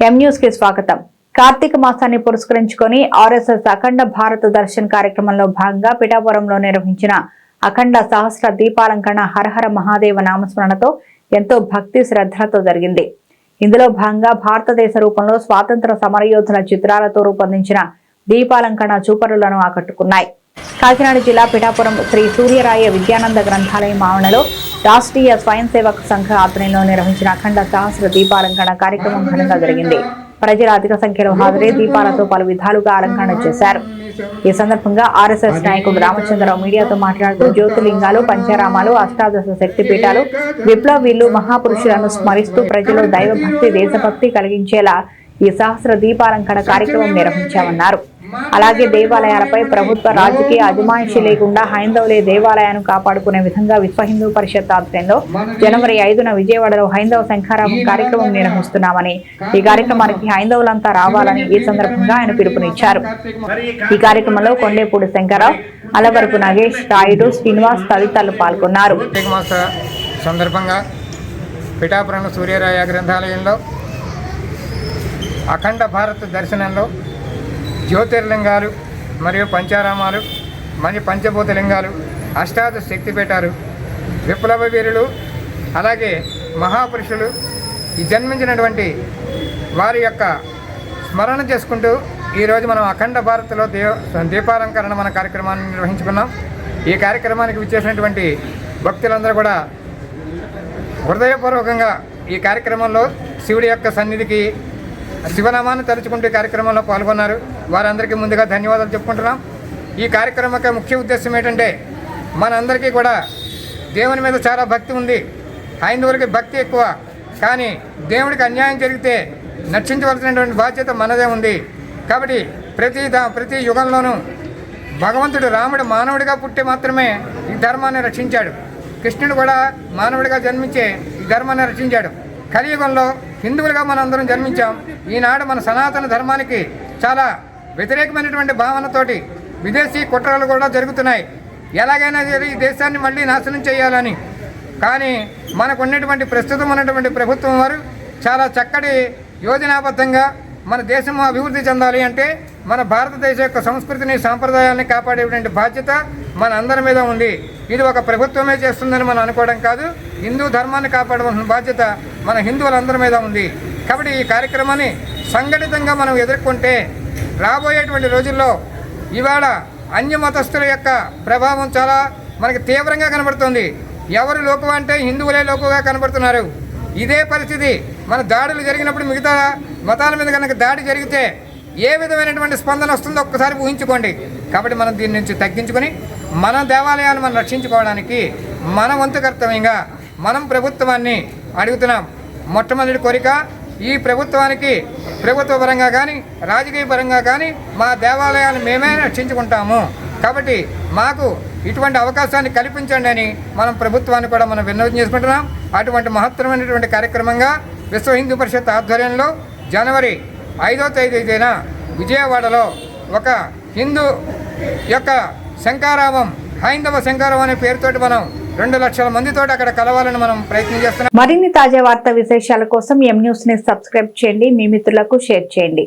ఎం న్యూస్కి స్వాగతం. కార్తీక మాసాన్ని పురస్కరించుకొని ఆర్ఎస్ఎస్ అఖండ భారత దర్శన్ కార్యక్రమంలో భాగంగా పిఠాపురంలో నిర్వహించిన అఖండ సహస్ర దీపాలంకరణ హరహర మహాదేవ నామస్మరణతో ఎంతో భక్తి శ్రద్ధలతో జరిగింది. ఇందులో భాగంగా భారతదేశ రూపంలో స్వాతంత్ర సమరయోధుల చిత్రాలతో రూపొందించిన దీపాలంకరణ చూపరులను ఆకట్టుకున్నాయి. కాకినాడ జిల్లా పిఠాపురం శ్రీ సూర్యరాయ విద్యానంద గ్రంథాలయం ఆవరణలో రాష్ట్రీయ స్వయం సేవక సంఘ ఆధ్వర్యంలో నిర్వహించిన అఖండ సహస్ర దీపాలంకరణ కార్యక్రమం ఘనంగా జరిగింది. ప్రజలు అధిక సంఖ్యలో హాజరై దీపాలతో పలు విధాలుగా అలంకరణ చేశారు. ఈ సందర్భంగా ఆర్ఎస్ఎస్ నాయకుడు రామచంద్రరావు మీడియాతో మాట్లాడుతూ జ్యోతిలింగాలు పంచారామాలు అష్టాదశ శక్తిపీఠాలు విప్లవీళ్ళు మహాపురుషులను స్మరిస్తూ ప్రజలు దైవభక్తి దేశభక్తి కలిగించేలా ఈ సహస్ర దీపాలంకరణ కార్యక్రమం నిర్వహించామన్నారు. అలాగే దేవాలయాలపై ప్రభుత్వ రాజకీయ అజమాయిషి లేకుండా హైందవులే దేవాలయాన్ని కాపాడుకునే విధంగా విశ్వ హిందూ పరిషత్ ఆధ్వర్యంలో జనవరి ఐదున విజయవాడలో హైందవ శంఖారామం కార్యక్రమం నిర్వహిస్తున్నామని ఈ కార్యక్రమానికి హైందవులంతా రావాలని ఈ సందర్భంగా ఆయన పిలుపునిచ్చారు. ఈ కార్యక్రమంలో కొండేపూడి శంకరరావు అలవరపు నగేష్ రాయుడు శ్రీనివాస్ తదితరులు పాల్గొన్నారు. సందర్భంగా పిఠాపురం సూర్యరాయ గ్రంథాలయంలో అఖండ భారత దర్శనంలో జ్యోతిర్లింగాలు మరియు పంచారామాలు మరియు పంచభూత లింగాలు అష్టాదశ పెట్టారు. విప్లవ వీరులు అలాగే మహాపురుషులు ఈ జన్మించినటువంటి వారి యొక్క స్మరణ చేసుకుంటూ ఈరోజు మనం అఖండ భారత్లో దీ దీపాలంకరణ మన కార్యక్రమాన్ని నిర్వహించుకున్నాం. ఈ కార్యక్రమానికి విచ్చేసినటువంటి భక్తులందరూ కూడా హృదయపూర్వకంగా ఈ కార్యక్రమంలో శివుడి యొక్క సన్నిధికి శివనామాన్ని తలుచుకుంటూ కార్యక్రమంలో పాల్గొన్నారు. వారందరికీ ముందుగా ధన్యవాదాలు చెప్పుకుంటున్నాం. ఈ కార్యక్రమం యొక్క ముఖ్య ఉద్దేశం ఏంటంటే మనందరికీ కూడా దేవుని మీద చాలా భక్తి ఉంది. హైందవులకి భక్తి ఎక్కువ. కానీ దేవుడికి అన్యాయం జరిగితే నర్చించవలసినటువంటి బాధ్యత మనదే ఉంది. కాబట్టి ప్రతి దా ప్రతి యుగంలోనూ భగవంతుడు రాముడు మానవుడిగా పుట్టి మాత్రమే ఈ ధర్మాన్ని రక్షించాడు. కృష్ణుడు కూడా మానవుడిగా జన్మించే ఈ ధర్మాన్ని రక్షించాడు. కలియుగంలో హిందువులుగా మనందరం జన్మించాం. ఈనాడు మన సనాతన ధర్మానికి చాలా వ్యతిరేకమైనటువంటి భావనతోటి విదేశీ కుట్రలు కూడా జరుగుతున్నాయి. ఎలాగైనా ఈ దేశాన్ని మళ్ళీ నాశనం చేయాలని. కానీ మనకు ఉన్నటువంటి ప్రస్తుతం ఉన్నటువంటి ప్రభుత్వం వారు చాలా చక్కటి యోజనాబద్ధంగా మన దేశం అభివృద్ధి చెందాలి అంటే మన భారతదేశ యొక్క సంస్కృతిని సాంప్రదాయాన్ని కాపాడేటువంటి బాధ్యత మన అందరి మీద ఉంది. ఇది ఒక ప్రభుత్వమే చేస్తుందని మనం అనుకోవడం కాదు. హిందూ ధర్మాన్ని కాపాడవలసిన బాధ్యత మన హిందువులందరి మీద ఉంది. కాబట్టి ఈ కార్యక్రమాన్ని సంఘటితంగా మనం ఎదుర్కొంటే రాబోయేటువంటి రోజుల్లో ఇవాళ అన్య మతస్థుల యొక్క ప్రభావం చాలా మనకి తీవ్రంగా కనబడుతుంది. ఎవరు లోకువ అంటే హిందువులే లోకుగా కనబడుతున్నారు. ఇదే పరిస్థితి మన దాడులు జరిగినప్పుడు మిగతా మతాల మీద కనుక దాడి జరిగితే ఏ విధమైనటువంటి స్పందన వస్తుందో ఒక్కసారి ఊహించుకోండి. కాబట్టి మనం దీని నుంచి తగ్గించుకొని మన దేవాలయాన్ని మనం రక్షించుకోవడానికి మన వంతు కర్తవ్యంగా మనం ప్రభుత్వాన్ని అడుగుతున్నాం. మొట్టమొదటి కోరిక ఈ ప్రభుత్వానికి ప్రభుత్వ పరంగా కానీ రాజకీయ పరంగా కానీ మా దేవాలయాన్ని మేమే రక్షించుకుంటాము. కాబట్టి మాకు ఇటువంటి అవకాశాన్ని కల్పించండి అని మనం ప్రభుత్వాన్ని కూడా మనం వినోదం చేసుకుంటున్నాం. అటువంటి మహత్తరమైనటువంటి కార్యక్రమంగా విశ్వ హిందూ పరిషత్ ఆధ్వర్యంలో జనవరి ఐదో తేదీన విజయవాడలో ఒక హిందూ యొక్క శంకారామం హైందవ శంకారామం అనే పేరుతోటి మనం రెండు లక్షల మందితోటి అక్కడ కలవాలని మనం ప్రయత్నం చేస్తున్నాం. మరిన్ని తాజా వార్తా విశేషాల కోసం ఎం న్యూస్ని సబ్స్క్రైబ్ చేయండి. మీ మిత్రులకు షేర్ చేయండి.